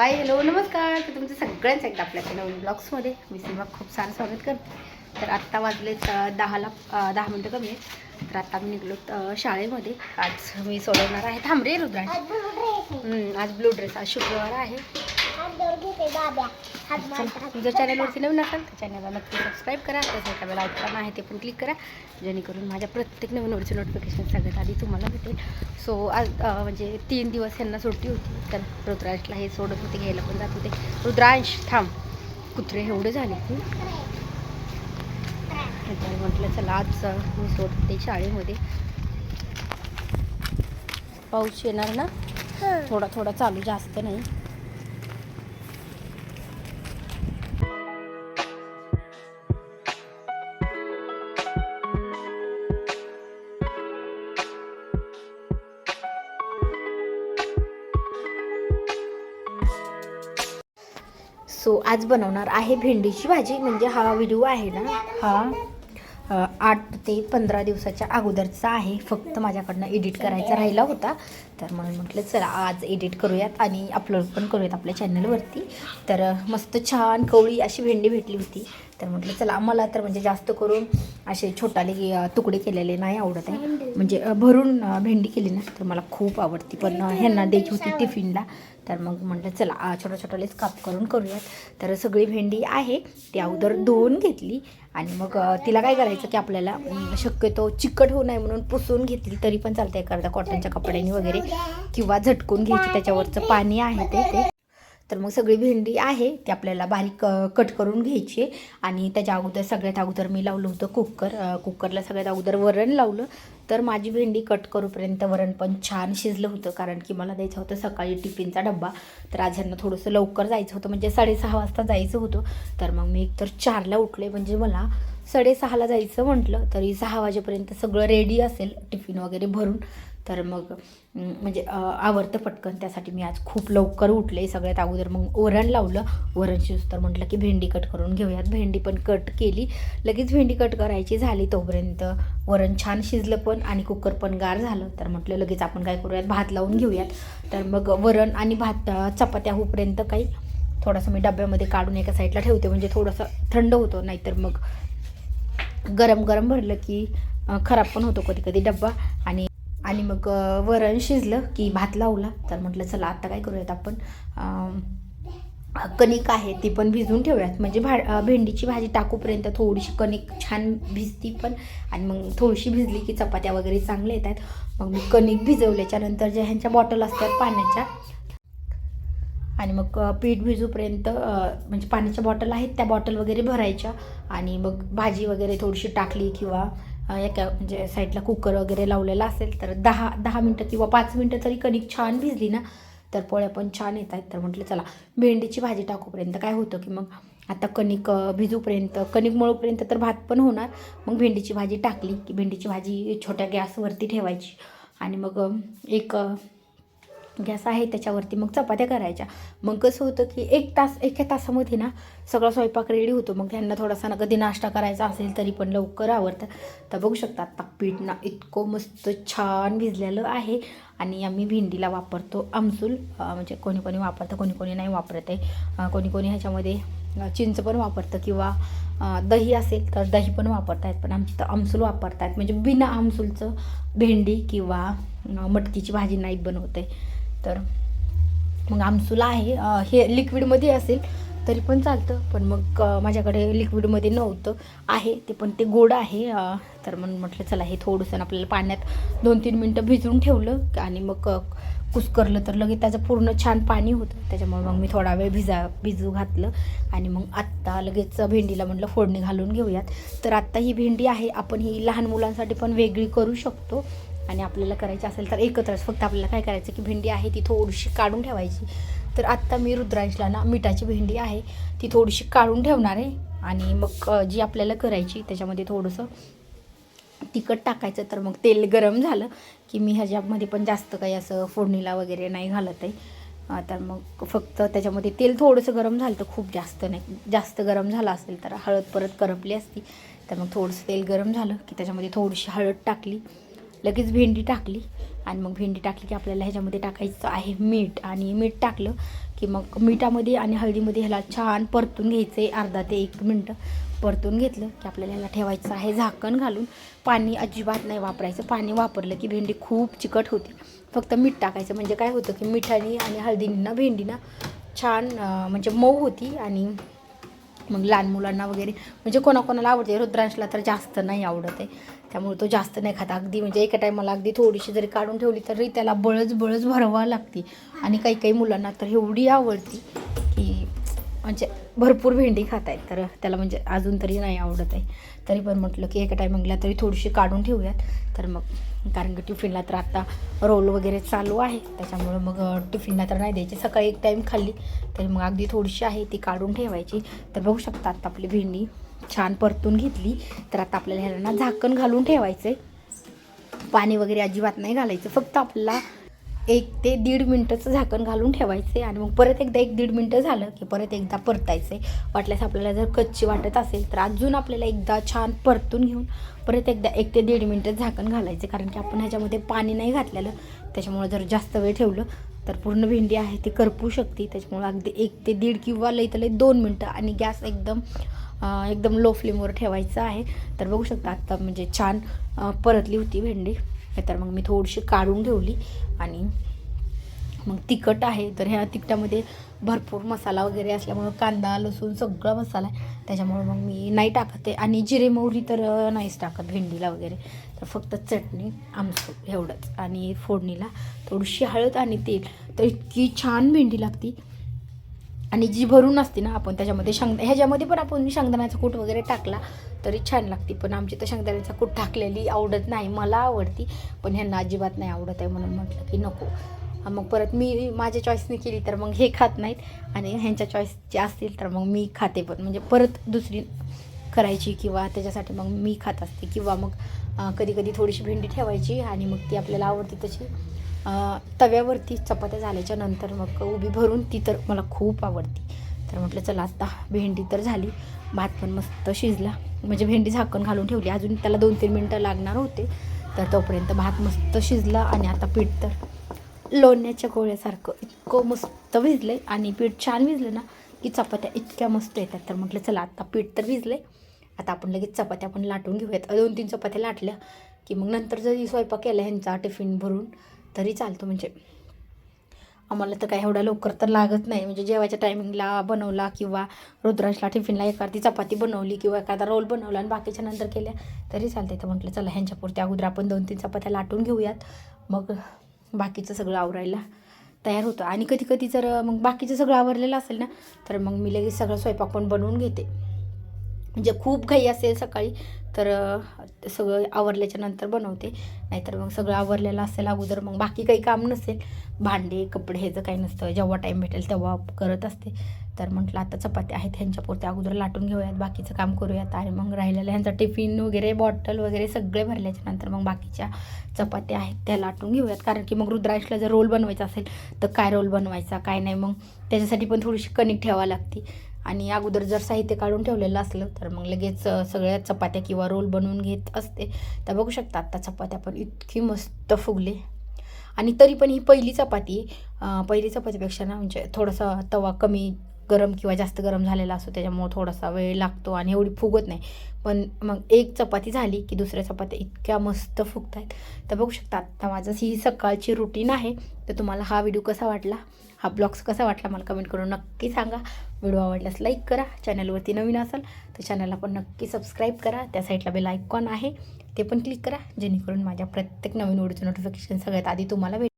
Hi hello नमस्कार. तर तुमचं सगळ्यांचं एकदा आपल्याकडे नवीन ब्लॉग्समध्ये मी सीमा खूप सारं स्वागत करते. तर आत्ता वाजलेत अं, दहाला दहा मिनटं कमी आहेत. तर आत्ता मी निघलो शाळेमध्ये. आज मी सोडवणार आहे थांब रे रुद्रा हम्म, आज ब्लू ड्रेस आज शुक्रवार आहे. जर चॅनलवरती नवीन असाल तर चॅनलला नक्की सबस्क्राईब करा. त्यासाठी वेळेला ऐकताना आहे ते पण क्लिक करा. जेणेकरून माझ्या प्रत्येक नवीन वरची नोटिफिकेशन सगळ्यात आधी तुम्हाला भेटेल. सो आज म्हणजे तीन दिवस यांना सुट्टी होती तर रुद्रांशला हे सोडत होते घ्यायला पण जात होते. रुद्रांश थांब. कुत्रे एवढे झाले तर म्हटलं चला आज मी सोडते शाळेमध्ये. पाऊस येणार ना? थोडा थोडा चालू जास्त नाही. सो आज बनवणार आहे भेंडीची भाजी. म्हणजे हा व्हिडिओ आहे ना हा आठ ते पंधरा दिवसाच्या अगोदरचा आहे. फक्त माझ्याकडनं एडिट करायचा राहिला होता. तर म्हणून म्हटलं चला आज एडिट करूयात आणि अपलोड पण करूयात आपल्या चॅनलवरती तर मस्त छान कवळी अशी भेंडी भेटली होती. तर म्हटलं चला मला तर म्हणजे जास्त करून असे छोटाले तुकडे केलेले नाही आवडत आहे. म्हणजे भरून भेंडी केली ना तर मला खूप आवडती. पण ह्यांना द्यायची होती टिफिनला. तर मग म्हटलं चला छोट्या छोट्यालेच काप करून करूयात. तर सगळी भेंडी आहे. ती अगोदर धुवून घेतली. आणि मग तिला काय करायचं की आपल्याला शक्यतो चिकट होऊ नये म्हणून पुसून घेतली तरी पण चालतं आहे एखादा कॉटनच्या कपड्याने वगैरे. किंवा झटकून घ्यायची त्याच्यावरचं पाणी आहे ते ते. तर मग सगळी भेंडी आहे ती आपल्याला बारीक कट करून घ्यायची आहे. आणि त्याच्या अगोदर सगळ्यात अगोदर मी लावलं होतं कुकर. कुकरला सगळ्यात अगोदर वरण लावलं. तर माझी भेंडी कट करूपर्यंत वरण पण छान शिजलं होतं कारण की मला द्यायचं होतं सकाळी टिफिनचा डब्बा. तर आज ह्यांना थोडंसं लवकर जायचं होतं म्हणजे साडेसहा वाजता जायचं होतं. तर मग मी एकतर चारला उठले म्हणजे मला साडेसहाला जायचं म्हटलं तरी सहा वाजेपर्यंत सगळं रेडी असेल टिफिन वगैरे भरून. तर मग म्हणजे आवडतं पटकन त्यासाठी मी आज खूप लवकर उठले. सगळ्यात अगोदर मग वरण लावलं. वरण शिजतर म्हटलं की भेंडी कट करून घेऊयात. भेंडी पण कट केली. लगेच भेंडी कट करायची झाली तोपर्यंत वरण छान शिजलं पण आणि कुकर पण गार झालं. तर म्हटलं लगेच आपण काय करूयात? भात लावून घेऊयात. तर मग वरण आणि भात चपात्या होईपर्यंत काही थोडंसं मी डब्यामध्ये काढून एका साईडला ठेवते. म्हणजे थोडंसं थंड होतं नाहीतर मग गरम गरम भरलं की खराब पण होतो कधी कधी डब्बा. आणि आणि मग वरण शिजलं की भात लावला. तर म्हटलं चला आता काय करूयात आपण? कणिक आहे ती पण भिजवून ठेवूयात. म्हणजे भा भेंडीची भाजी टाकूपर्यंत थोडीशी कणिक छान भिजती पण आणि मग थोडीशी भिजली की चपात्या वगैरे चांगल्या येतात. मग मी कणिक भिजवल्याच्यानंतर ज्या ह्यांच्या बॉटल असतात पाण्याच्या आणि मग पीठ भिजूपर्यंत म्हणजे पाण्याच्या बॉटल आहेत त्या बॉटल वगैरे भरायच्या. आणि मग भाजी वगैरे थोडीशी टाकली किंवा एका म्हणजे साईडला कुकर वगैरे लावलेला असेल तर दहा दहा मिनटं किंवा पाच मिनटं तरी कणिक छान भिजली ना तर पोळ्या पण छान येत आहेत. तर म्हटलं चला भेंडीची भाजी टाकूपर्यंत काय होतं की मग आता कणिक भिजूपर्यंत कणिक मळूपर्यंत तर भात पण होणार मग भेंडीची भाजी टाकली की भेंडीची भाजी छोट्या गॅसवरती ठेवायची आणि मग एक गॅस आहे त्याच्यावरती मग चपात्या करायच्या. मग कसं होतं की एक तास एका तासामध्ये ना सगळा स्वयंपाक रेडी होतो. मग त्यांना थोडासा ना कधी नाश्ता करायचा असेल तरी पण लवकर आवडतं. तर बघू शकता आत्ता पीठ ना इतकं मस्त छान भिजलेलं आहे. आणि आम्ही भेंडीला वापरतो आमसूल. म्हणजे कोणी कोणी वापरतं कोणी कोणी नाही वापरत आहे कोणी कोणी ह्याच्यामध्ये चिंच पण वापरतं किंवा दही असेल तर दही पण वापरतायत. पण आमची तर आमसूल वापरतायत. म्हणजे बिना आमसूलचं भेंडी किंवा मटकीची भाजी नाही बनवते तर मग आमसूल आहे. हे लिक्विडमध्ये असेल तरी पण चालतं. पण मग माझ्याकडे लिक्विडमध्ये नव्हतं. आहे ते पण ते गोड आहे. तर मग म्हटलं चला हे थोडंसं आपल्याला पाण्यात दोन तीन मिनटं भिजवून ठेवलं आणि मग कुस्करलं तर लगेच त्याचं पूर्ण छान पाणी होतं. त्याच्यामुळे मग मी थोडा वेळ भिजा भिजू घातलं. आणि मग आत्ता लगेच भेंडीला म्हटलं फोडणी घालून घेऊयात. तर आत्ता ही भेंडी आहे. आपण ही लहान मुलांसाठी पण वेगळी करू शकतो. आणि आपल्याला करायची असेल तर एकत्रच. फक्त आपल्याला काय करायचं की भेंडी आहे ती थोडीशी काढून ठेवायची. तर आत्ता मी रुद्रांशला ना मिठाची भेंडी आहे ती थोडीशी काढून ठेवणार आहे. आणि मग जी आपल्याला करायची त्याच्यामध्ये थोडंसं तिखट टाकायचं तर मग तेल गरम झालं की मी ह्याच्यामध्ये पण जास्त काही असं फोडणीला वगैरे नाही घालत आहे. तर मग फक्त त्याच्यामध्ये तेल थोडंसं गरम झालं तर खूप जास्त नाही. जास्त गरम झालं असेल तर हळद परत करपली असती तर मग थोडंसं तेल गरम झालं की त्याच्यामध्ये थोडीशी हळद टाकली. लगेच भेंडी टाकली. आणि मग भेंडी टाकली की आपल्याला ह्याच्यामध्ये टाकायचं आहे मीठ. आणि मीठ टाकलं की मग मिठामध्ये आणि हळदीमध्ये ह्याला छान परतून घ्यायचं आहे अर्धा ते एक मिनटं परतून घेतलं की आपल्याला ह्याला ठेवायचं आहे. झाकण घालून पाणी अजिबात नाही वापरायचं. पाणी वापरलं की भेंडी खूप चिकट होती. फक्त मीठ टाकायचं. म्हणजे काय होतं की मिठाने आणि हळदींना ना छान म्हणजे मऊ होती. आणि मग लहान मुलांना वगैरे म्हणजे कोणाकोणाला आवडते. रुद्रांशला तर जास्त नाही आवडत आहे. त्यामुळे तो जास्त नाही खात. अगदी म्हणजे एका टायमाला अगदी थोडीशी जरी काढून ठेवली तरी त्याला बळच बळच भरवा लागते. आणि काही काही मुलांना तर एवढी आवडती की म्हणजे भरपूर भेंडी खात आहेत तर त्याला म्हणजे अजून तरी नाही आवडत आहे. तरी पण म्हटलं की एका टायमिंगला तरी थोडीशी काढून ठेवूयात. तर मग कारण की टिफिनला तर आता रोल वगैरे चालू आहे. त्याच्यामुळं मग टिफिनला तर नाही द्यायची. सकाळी एक टाईम खाल्ली. तरी मग अगदी थोडीशी आहे ती काढून ठेवायची. तर बघू शकता आत्ता आपली भेंडी छान परतून घेतली. तर आता आपल्याला ह्याला ना झाकण घालून ठेवायचं आहे पाणी वगैरे अजिबात नाही घालायचं. फक्त आपल्याला एक ते दीड मिनटाचं झाकण घालून ठेवायचे आणि मग परत एकदा एक दीड मिनटं झालं की परत एकदा परतायचं आहे वाटल्यास आपल्याला जर कच्ची वाटत असेल तर अजून आपल्याला एकदा छान परतून घेऊन परत एकदा एक ते दीड मिनटं झाकण घालायचे कारण की आपण ह्याच्यामध्ये पाणी नाही घातलेलं. त्याच्यामुळे जर जास्त वेळ ठेवलं तर पूर्ण भेंडी आहे ती करपू शकते. त्याच्यामुळे अगदी एक ते दीड किंवा लई तर लई दोन मिनटं आणि गॅस एकदम एकदम लो फ्लेमवर ठेवायचं आहे. तर बघू शकता आत्ता म्हणजे छान परतली होती भेंडी. तर मग मी थोडीशी काढून ठेवली आणि मग तिखट आहे तर ह्या तिखटामध्ये भरपूर मसाला वगैरे असल्यामुळं कांदा लसूण सगळा मसाला आहे. त्याच्यामुळं मग मी नाही टाकत. आहे आणि जिरे मोहरी तर नाहीच टाकत भेंडीला वगैरे. तर फक्त चटणी आमसूल एवढंच. आणि फोडणीला थोडीशी हळद आणि तेल. तर इतकी छान भेंडी लागती. आणि जी भरून असते ना आपण त्याच्यामध्ये शेंगदा ह्याच्यामध्ये पण आपण शेंगदाण्याचा कूट वगैरे टाकला तरी छान लागते. पण आमची तर शेंगदाण्याचा कूट टाकलेली आवडत नाही. मला आवडती. पण ह्यांना अजिबात नाही आवडत आहे म्हणून म्हटलं की नको. मग परत मी माझ्या चॉईसने केली तर मग हे खात नाहीत. आणि ह्यांच्या चॉईसचे असतील तर मग मी खाते पण. म्हणजे परत दुसरी करायची किंवा त्याच्यासाठी मग मी खात असते. किंवा मग कधी कधी थोडीशी भेंडी ठेवायची आणि मग ती आपल्याला आवडती तशी. तव्यावरती चपात्या झाल्याच्यानंतर मग उभी भरून ती तर मला खूप आवडती. तर म्हटलं चला आता भेंडी तर झाली. भात पण मस्त शिजला. म्हणजे भेंडी झाकण घालून ठेवली. अजून त्याला दोन तीन मिनटं लागणार होते. तर तोपर्यंत भात मस्त शिजला आणि आता पीठ तर लोण्याच्या गोळ्यासारखं इतकं मस्त भिजलं आहे आणि पीठ छान भिजलं ना की चपात्या इतक्या मस्त येतात. तर म्हटलं चला आता पीठ तर भिजले आता आपण लगेच चपात्या पण लाटून घेऊयात. दोन तीन चपात्या लाटल्या की मग नंतर जरी स्वयंपाक केला ह्यांचा टिफिन भरून तरी चालतो. म्हणजे आम्हाला तर काय एवढा लवकर तर लागत नाही. म्हणजे जेवायच्या टायमिंगला बनवला किंवा रुद्रांशला टिफिनला एखादी चपाती बनवली किंवा एखादा रोल बनवला आणि बाकीच्या नंतर केल्या तरी चालते तर म्हटलं चला ह्यांच्यापुरत्या अगोदर आपण दोन तीन चपात्या लाटून घेऊयात. मग बाकीचं सगळं आवरायला तयार होतं. आणि कधी कधी जर मग बाकीचं सगळं आवरलेलं असेल ना तर मग मी लगेच सगळं स्वयंपाक पण बनवून घेते. म्हणजे खूप घाई असेल सकाळी तर सगळं आवरल्याच्या नंतर बनवते. नाहीतर मग सगळं आवरलेलं असेल अगोदर मग बाकी काही काम नसेल. भांडे कपडे ह्याचं काही नसतं जेव्हा टाईम भेटेल तेव्हा करत असते. तर म्हटलं आता चपात्या आहेत ह्यांच्यापुरत्या अगोदर लाटून घेऊयात बाकीचं काम करूयात. आणि मग राहिलेलं ह्यांचा टिफिन वगैरे बॉटल वगैरे सगळे भरल्याच्या नंतर मग बाकीच्या चपात्या आहेत त्या लाटून घेऊयात. कारण की मग रुद्राक्षला जर रोल बनवायचा असेल तर काय रोल बनवायचा काय नाही मग त्याच्यासाठी पण थोडीशी कणिक ठेवावी लागते. आणि अगोदर जर साहित्य काढून ठेवलेलं असलं तर मग लगेच सगळ्या चपात्या किंवा रोल बनवून घेत असते. तर बघू शकता आत्ता चपात्या पण इतकी मस्त फुगले. आणि तरी पण ही पहिली चपाती पहिली चपातीपेक्षा ना म्हणजे थोडासा तवा कमी गरम किंवा जास्त गरम झालेला असतो त्याच्यामुळं थोडासा वेळ लागतो आणि एवढी फुगत नाही. पण मग एक चपाती झाली की दुसऱ्या चपात्या इतक्या मस्त फुगत आहेत तर बघू शकता आत्ता माझं ही सकाळची रुटीन आहे. तर तुम्हाला हा व्हिडिओ कसा वाटला? हा ब्लॉग्स कसा वाटला मला कमेंट करून नक्की सांगा. व्हिडिओ आवडल्यास लाईक करा. चॅनलवरती नवीन असाल तर चॅनलला पण नक्की सबस्क्राईब करा. त्या साईडला बेल आयकॉन आहे. ते पण क्लिक करा. जेणेकरून माझ्या प्रत्येक नवीन व्हिडिओचं नोटिफिकेशन सगळ्यात आधी तुम्हाला भेटेल.